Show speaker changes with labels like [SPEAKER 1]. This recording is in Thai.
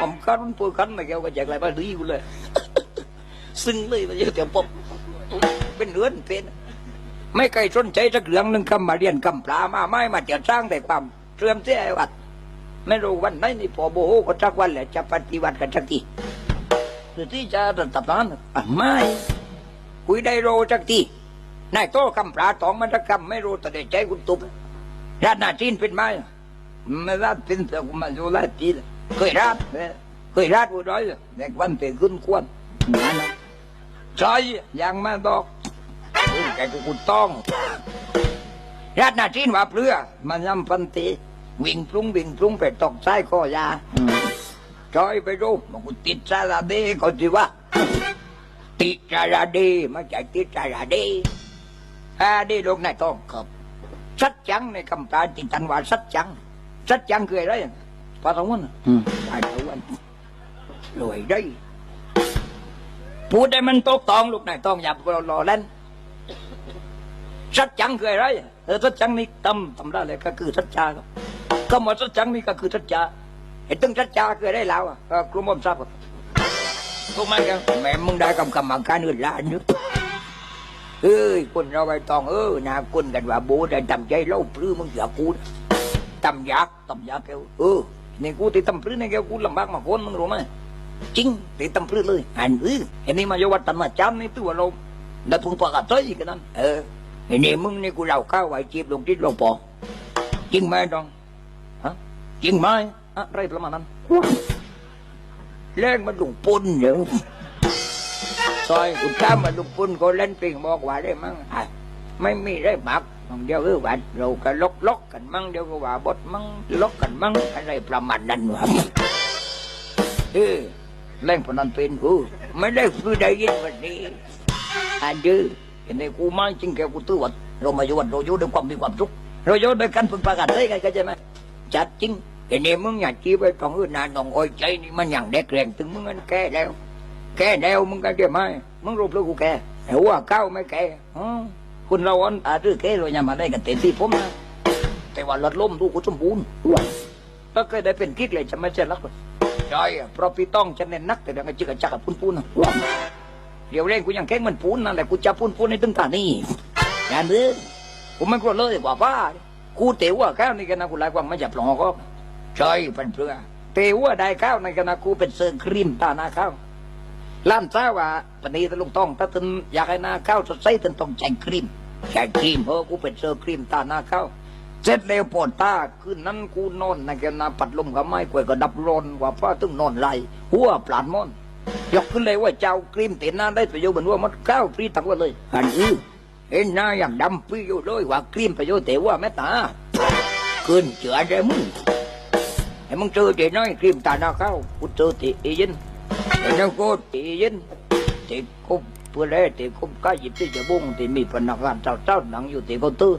[SPEAKER 1] ผมคันปวดคันมาแกก็แจกอะไรมาดีกูเลย ซึ่งเลยมาเยอะแต่ปบเป็นเรือนเป็น ไม่เคยสนใจสักเรื่องหนึ่งคำมาเรียนคำปลามาไม่มาจะสร้างแต่ความเสื่อมเสียวัดไม่รู้วันไหนนี่พอโบโหก็สักวันแหละจะปฏิวัติกันสักทีหรือที่จะตัดตับนั้นอะไม่คุยได้โรสักทีนายโตคำปลาตองมันจะคำไม่รู้แต่ใจคุณตุบราดหน้าจีนเป็นไหมไม่ราดเป็นแต่กูมาดูราดจีน เคยราดเนี่ยเคยราดกูร้อยแต่วันเป็นขึ้นควนนั่นนะใช่ยังมาดอกแกกูกูต้องราดหน้าจีนว่าเปลือมันยำพันตีวิ่งปรุงวิ่งปรุงไปตกใต้คอยาจอยไปดูมันกูติดซาลาเบ้ก็จีว่าติดซาลาเดม่ใช่ติดซาลาเดฮาเดลูกนายต้องครับสัจจังในคำตาจิตันว่าสัจจังสัจจังคืออะไร ปาตะวันปาตะวันรวยได้พูดได้มันตกตองลูกนายต้องอย่ารอเล่นสัจจังคืออะไรเออสัจจังนี่ตำตำได้เลยก็คือสัจจาครับก็หมดสัจจังนี่ก็คือสัจจาไอ้ตึงสัจจาคืออะไรแล้วอะก็กลุ่มผมทราบครับถูกไหมครับแม่มึงได้กำกำมาการอื่นละนึกเอ้ยคนเราไปตองเออนาคนกันว่าโบได้ทำใจเล่าปลื้มมึงอย่ากูนะตำยักษ์ตำยักษ์แกวเออ นี่กูติดตำปลื้มในแกกูลำบากมาคนมึงรู้ไหมจริงติดตำปลื้มเลยอันเออไอ้นี่มาโยวัดตันมาจำในตัวเราดัดทุงปากกาต้อยกันนั่นเออไอ้นี่มึงนี่กูเราข้าวไว้จีบลงทิศลงปอจริงไหมดองฮะจริงไหมอะไรประมาณนั้นเล่นมันลุงปุ่นเดี๋ยวซอยกูข้ามมาลุงปุ่นก็เล่นปิงบอกว่าได้มั้งไม่มีได้หมัก บางเดียวคือว่าเราก็ลกลกกันมั่งเดียวก็ว่าบดมั่งลกกันมั่งอะไรประมาณนั้นวะเออเล่นพนันเป็นกูไม่ได้คือได้ยินวันนี้อันดื้อเห็นในกูไม่จริงแกกูตื้อวัดเรามาอยู่วัดเราอยู่ด้วยความมีความสุขเราอยู่ด้วยกันพึ่งประกาศได้ไงเข้าใจไหมจัดจริงเห็นในมึงอยากจีไปตรงอื่นนานน้องอ้อยใจนี่มันอย่างเด็กแรงถึงมึงมันแก่แล้ว แก่แล้วมึงก็เดี๋ยวไหมมึงรูปล้วกูแก่แต่ว่าเก้าไม่แก่อ๋อ คุณเราอันอาดื้อแก่เราอย่ามาได้กันเต็มที่ผมนะแต่ว่าลดล้มดูกูสมบูรณ์ก็เคยได้เป็นคิดเลยจะไม่ใช่รักเลยใช่เพราะพี่ต้องจะเน้นนักแต่เดี๋ยวก็จิกระจักกับปุ้นปุ้นะเดี๋ยวเร่งกูยังแข้งมันปูนนั่นแหละกูจะปูนปูนในตึงตานี่งานนี้กูไม่กลัวเลยกว่าป้ากูเตะว่าข้าวในกันนะกูไล่กวางไม่จับหลอกก็ใช่เป็นเพื่อเตะว่าได้ข้าวในกันนะกูเป็นเซิร์ครีมตาหน้าข้าวล้านซ้าว่าปณีตะลุงต้องถ้าตึนอยากให้หน้าข้าวสดใสตึนต้องใจครีม ใจครีมเพราะกูเป็นเซิร์ครีมตาหน้าเข้าเสร็จแล้วปวดตาคืนนั้นกูนอนในกันนะปัดลมกับไม้กวยก็ดับร้อนกว่าป้าตึงนอนไหลหัวปลาดมอนยกขึ้นเลยว่าเจ้ากรีมเต็นหน้าได้ประโยชน์เหมือนว่ามันก้าวปรีตักว่าเลยอันนี้เห็นหน้าอย่างดำปรีอยู่เลยว่ากรีมประโยชน์แต่ว่าแม่ตาขึ้นเจือได้มึงไอ้มึงเจอเจน้อยกรีมตาหน้าเข้ากูเจอตีอียินเดี๋ยวกูตียินตีกูเพื่อแล้วตีกูก็หยิบที่จะบุ้งตีมีพนักงานเจ้าเจ้าหนังอยู่ตีกูตื้อ